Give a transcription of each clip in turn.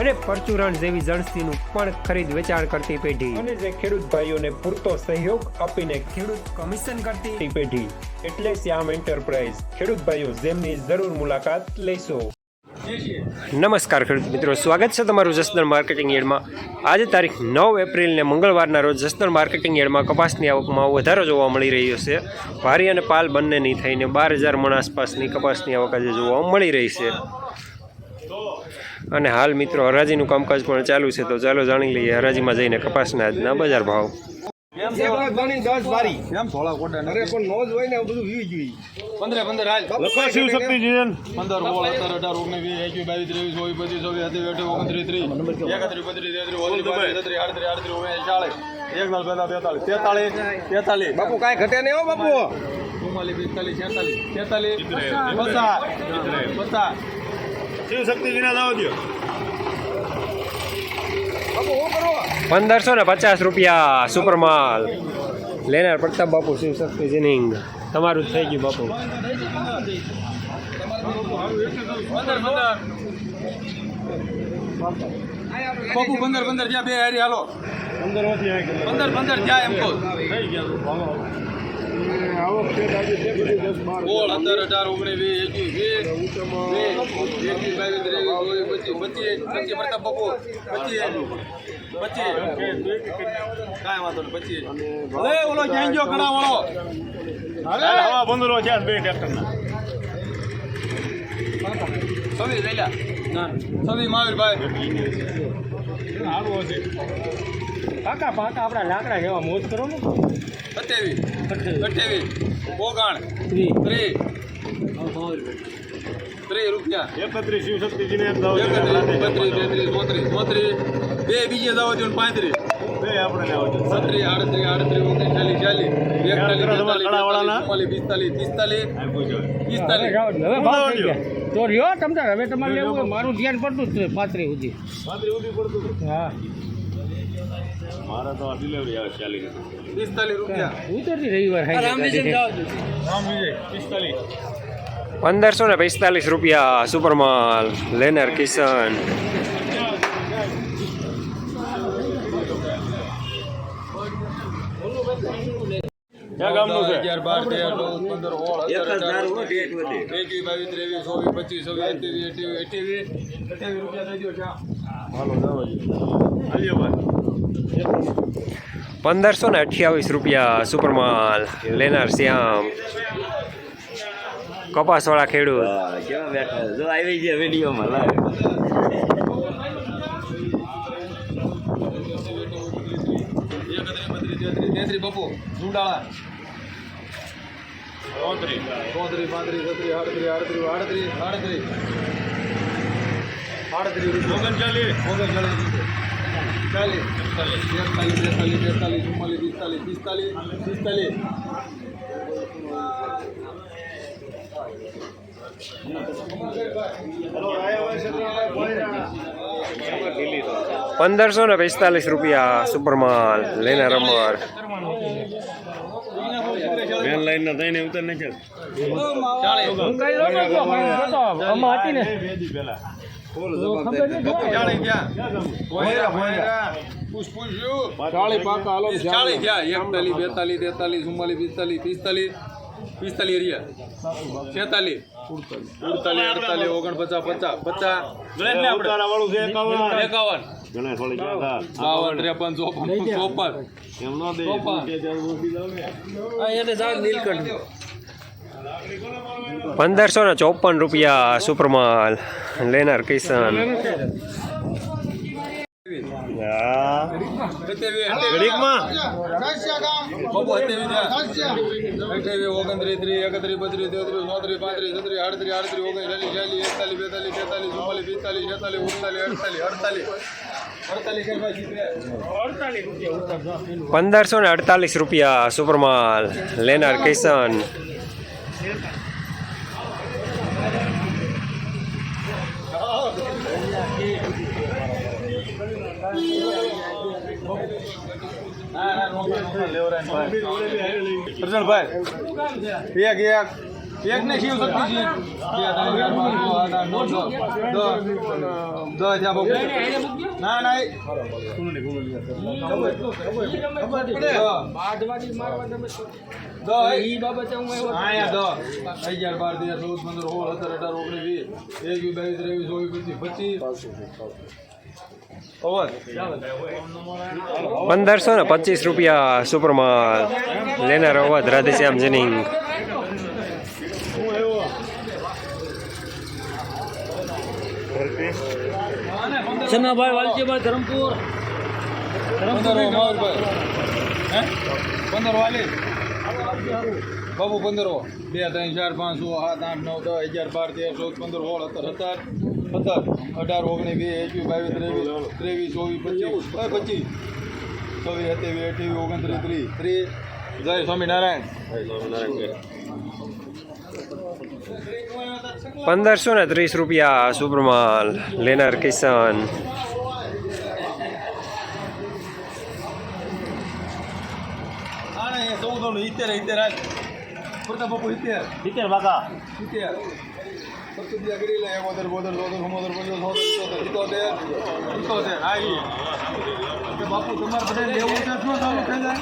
અને પરચુરણ જેવી જણસીનું પણ ખરીદ વેચાણ કરતી પેઢી. અને જે ખેડૂત ભાઈઓને પૂરતો સહયોગ આપીને ખેડૂત કમિશન કરતી પેઢી. એટલે શ્યામ એન્ટરપ્રાઇઝ. ખેડૂત ભાઈઓ જેમની જરૂર મુલાકાત લેશો. નમસ્કાર ખેડૂત મિત્રો સ્વાગત છે તમારું જસદણ માર્કેટિંગ યાર્ડમાં. આજે તારીખ નવ એપ્રિલને મંગળવારના રોજ જસદણ માર્કેટિંગ યાર્ડમાં કપાસની આવકમાં વધારો જોવા મળી રહ્યો છે. ભારી અને પાલ બંનેની થઈને બાર હજાર મણ આસપાસની કપાસની આવક આજે જોવા મળી રહી છે. અને હાલ મિત્રો હરાજીનું કામકાજ પણ ચાલુ છે તો ચાલો જાણી લઈએ હરાજીમાં જઈને કપાસના આજના બજાર ભાવ. બાપુ કઈ ઘટે નહીં બાપુ. ચુમ્માલીસ પિસ્તાલીસ છેતાલીસ છેતાલીસ પચાસ પચાસ દો પંદરસો ને પચાસ રૂપિયા સુપર માલ લેનાર પ્રતાપ બાપુ શિવ શક્તિ જીનિંગ. તમારું જ થઈ ગયું બાપુ. બાપુ પંદર પંદર જ્યાં બે હારી હાલો. પંદર પંદર જ્યાં એમ કહો. ગયા આવક છે આજે છે બધી દસ બાર સોળ સત્તર અઢાર ઓગણીસ વીસ એકવીસ વીસ વીસ એકવીસ બાવીસ ત્રેવીસ ચોવીસ પચીસ પચીસ પચીસ પ્રતાપ બાપુ પચીસ પચીસ. કાંઈ વાંધો નહીં પચીસ. હવે ઓલો ઘણા વાળો હવા પંદરો છે બે ટ્રેક્ટરના. છવ્વીસ લઈ લ્યા છવ્વીસ મહાવીરભાઈ. સારું હશે પાકા પાકા આપણા લાકડા જેવા મોજ કરો ને. સત્યાવીસ. અઠ્યાવીસ ઓગણ ત્રીસ ત્રીસ રૂપિયા. એકત્રીસ શિવ શક્તિ જીને એક દાવ એકત્રીસ બત્રીસ તેત્રીસ ચોત્રીસ ચોત્રીસ બે બીજે દાવો છો પાંત્રીસ. બે આપણે લેવા છે આડત્રીસ આડત્રીસ ઓગણીસ ચાલીસ ચાલીસ. એકતાલીસ પિસ્તાલીસ પિસ્તાલીસ. પિસ્તાલીસ. તો રહ્યો તમ હવે તમારે લેવું મારું ધ્યાન પડતું જ પાંત્રી સુધી. પાંત્રી સુધી પડતું હા. મારા તો આ ડિલિવરી આવે ચાલી પિસ્તાલીસ રૂપિયા ઉતરતી રવિવાર હાઈ રામ વિજય પિસ્તાલીસ પંદરસો ને પિસ્તાલીસ રૂપિયા સુપરમાલ લેનર કિશન ક્યાં ગામનું છે અગિયાર બાર તેર ચૌદ પંદર સોળ સત્તર અઢાર ઓગણીસ એકવીસ બાવીસ ત્રેવીસ ચોવીસ પચીસ છવ્વીસ અઠ્યાવીસ અઠ્યાવીસ અઠ્યાવીસ અઠ્યાવીસ રૂપિયા થઈ ગયો ચા પંદરસો ને અઠ્યાવીસ રૂપિયા સુપરમાલ લેનાર શ્યામ. કપાસવાળા ખેડૂત. જો આવી ગયા વિડીયોમાં લાવે બપો ઝુંડાળા ચોત્રીસ. ચોત્રીસ પાંત્રીસ છત્રીસ આડત્રીસ આડત્રીસ આડત્રીસ આડત્રીસ. આડત્રીસ ઓગણચાલીસ ઓગણચાલીસ ચાલીસ એકતાલીસ બેતાલીસ તેતાલીસ ચુમ્માલીસ પિસ્તાલીસ પિસ્તાલીસ પિસ્તાલીસ પંદરસો ને પિસ્તાલીસ રૂપિયા સુપરમાલ માલ અમર મેન લાઈન ના થઈને ઉતર ને ચાલ હું કઈ લો ને તો આમાં હતી ને બે દી પહેલા ચાળી ગયા પૂછ પૂછ્યું ચાળી પાકા હાલો ચાળી ગયા. એકતાલીસ બેતાલીસ તેતાલીસ ચુમ્માલીસ પિસ્તાલીસ પિસ્તાલીસ પિસ્તાલીસ એરિયા છેતાલીસ. ઉડતાલીસ અડતાલીસ ઓગણપચાસ પચાસ પચાસ. એકાવન. બાવન ત્રેપન ચોપન ચોપન. એમ નો દે. ચોપન. પંદરસો ને ચોપન રૂપિયા સુપરમાલ લેનાર પેલું પંદરસો ને અડતાલીસ રૂપિયા સુપરમાલ લેનાર કિશન ના, ના, નોખા, નોખા, ભાઈ. કરજણભાઈ, એક એક એક ને શિવ શક્તિ છે. બે ત્રણ ચાર પાંચ છ સાત આઠ નવ દસ દસ દસ થયા ના ના એ- બાદવાડી મારવા તમે દસ એ- ઈ બાબતે હું એવો અહીંયા દસ. અગિયાર બાર તેર ચૌદ પંદર સોળ સત્તર અઢાર ઓગણીસ વીસ એકવીસ બાવીસ ત્રેવીસ ચોવીસ પચીસ પચીસ. પંદરસો ને પચીસ રૂપિયા સુપરમાં લેનાર અવધ રાધેશ્યામ જનિંગ. સનાભાઈ વાલજીભાઈ ધરમપુર. પંદર વાલી? બાબુ પંદરો બે ત્રણ ચાર પાંચ છ સાત આઠ નવ દસ અગિયાર બાર તેર ચૌદ પંદર સોળ સત્તર સત્તર સત્તર અઢાર ઓગણીસ વીસ એકવીસ બાવીસ ત્રેવીસ ત્રેવીસ ચોવીસ પચીસ પચીસ. છવ્વીસ સત્યાવીસ અઠ્યાવીસ ઓગણત્રીસ ત્રીસ ત્રીસ. જય સ્વામિનારાયણ. પંદરસો ને ત્રીસ રૂપિયા સુપરમાલ લેનાર પ્રતાપ બાપુ તમારે બધા લેવું છે શું ચાલુ થઈ જાય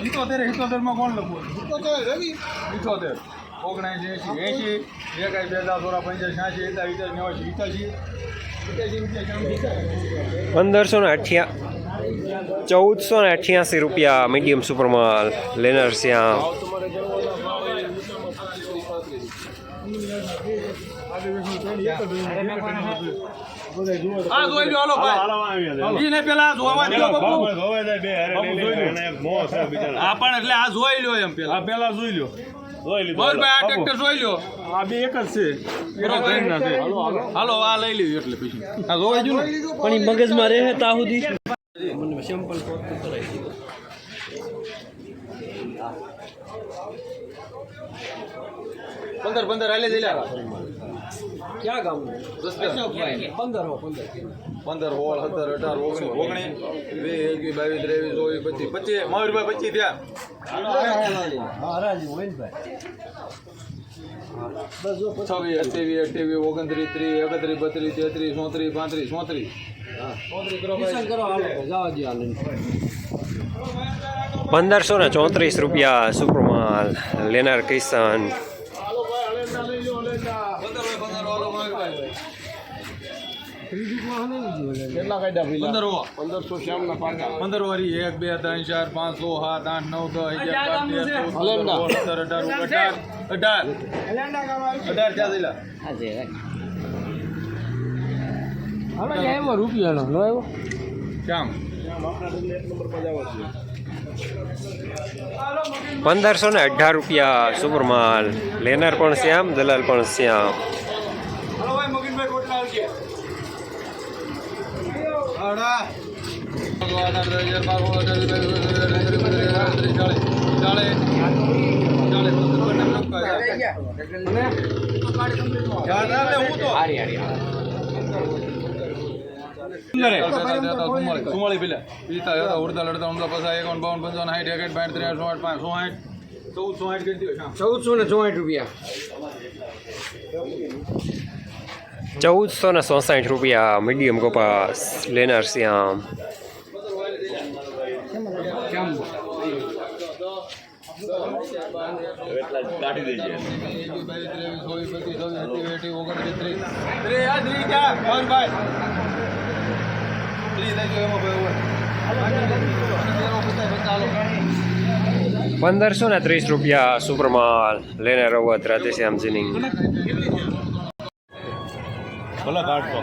સિત્તોતેર સિત્તોતેરમાં કોણ લખવું સિત્તોતેર રવિ સિત્તોતેર ઓગણએંસી એંસી એંસી એકાઈ બે હજાર સોળા પંચાસી છ્યાસી એકાઈ વિચાર નેવાસી ઇત્યાસી ઇત્યાસી ઇત્યાસી પંદરસો ને અઠ્યા ચૌદસો ને અઠ્યાસી રૂપિયા મીડિયમ સુપરમાલ લેનર શ્યામ આ. પણ એટલે આ જોઈ લો એમ પેલા. પેલા જોઈ લ્યો. જોઈ લીધું. મોરભાઈ આ ટ્રેક્ટર જોઈ લો આ બે એક જ છે. હાલો આ લઈ લીધું એટલે પછી. આ જોઈ જો પણ એ મગજમાં રહે તા સુધી પંદર પંદર હાલે જઈ લે ક્યાં ગામ પંદર પંદર સોળ સત્તર અઢાર ઓગણીસ ઓગણીસ બે એકવીસ બાવીસ ત્રેવીસ ચોવીસ પચીસ પચીસ મયુરભાઈ પચીસ થયા. છવ્વીસ અઠ્યાવીસ અઠ્યાવીસ ઓગણત્રીસ ત્રીસ એકત્રીસ બત્રીસ તેત્રીસ ચોત્રીસ પાંત્રીસ ચોત્રીસ. ચોત્રીસ કરો ભાઈ પંદરસો ને ચોત્રીસ રૂપિયા સુપરમાલ લેનાર કિશન કેટલા કાઢ્યા પંદર હો પંદરસો પાકા પંદર એક બે ત્રણ ચાર પાંચ સાત આઠ નવ દસ અગિયાર બાર તેર અઢાર અઢાર. અઢાર. અઢાર ક્યાં થયેલા? આવ્યો રૂપિયાનો નો. આવ્યો. શ્યામ. પંદરસો ને અઢાર રૂપિયા સુપરમાલ. લેનાર પણ શ્યામ દલાલ પણ શ્યામ. ચુમ્માળી પેલા પિતા ઉડતા લડતા ઉમદા પસા એકાવન બાવન પંચાવન સાઠ એકઠ બાઠ ત્રેસઠ ચોસઠ પાંચ સાઠ ચૌદ સો સાઠ કરી દો શ્યામ ચૌદસો ને ચોઠ રૂપિયા. ચૌદસો ને ચોસાઠ રૂપિયા મીડિયમ કપાસ લેનાર શ્યામ પંદરસો ને ત્રીસ રૂપિયા સુપરમાલ લેનાર અવધ રાધેશ્યામજીની ભલે કાઢતો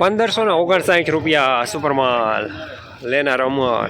પંદરસો ને ઓગણસાઠ રૂપિયા સુપરમાલ લેનાર અમર.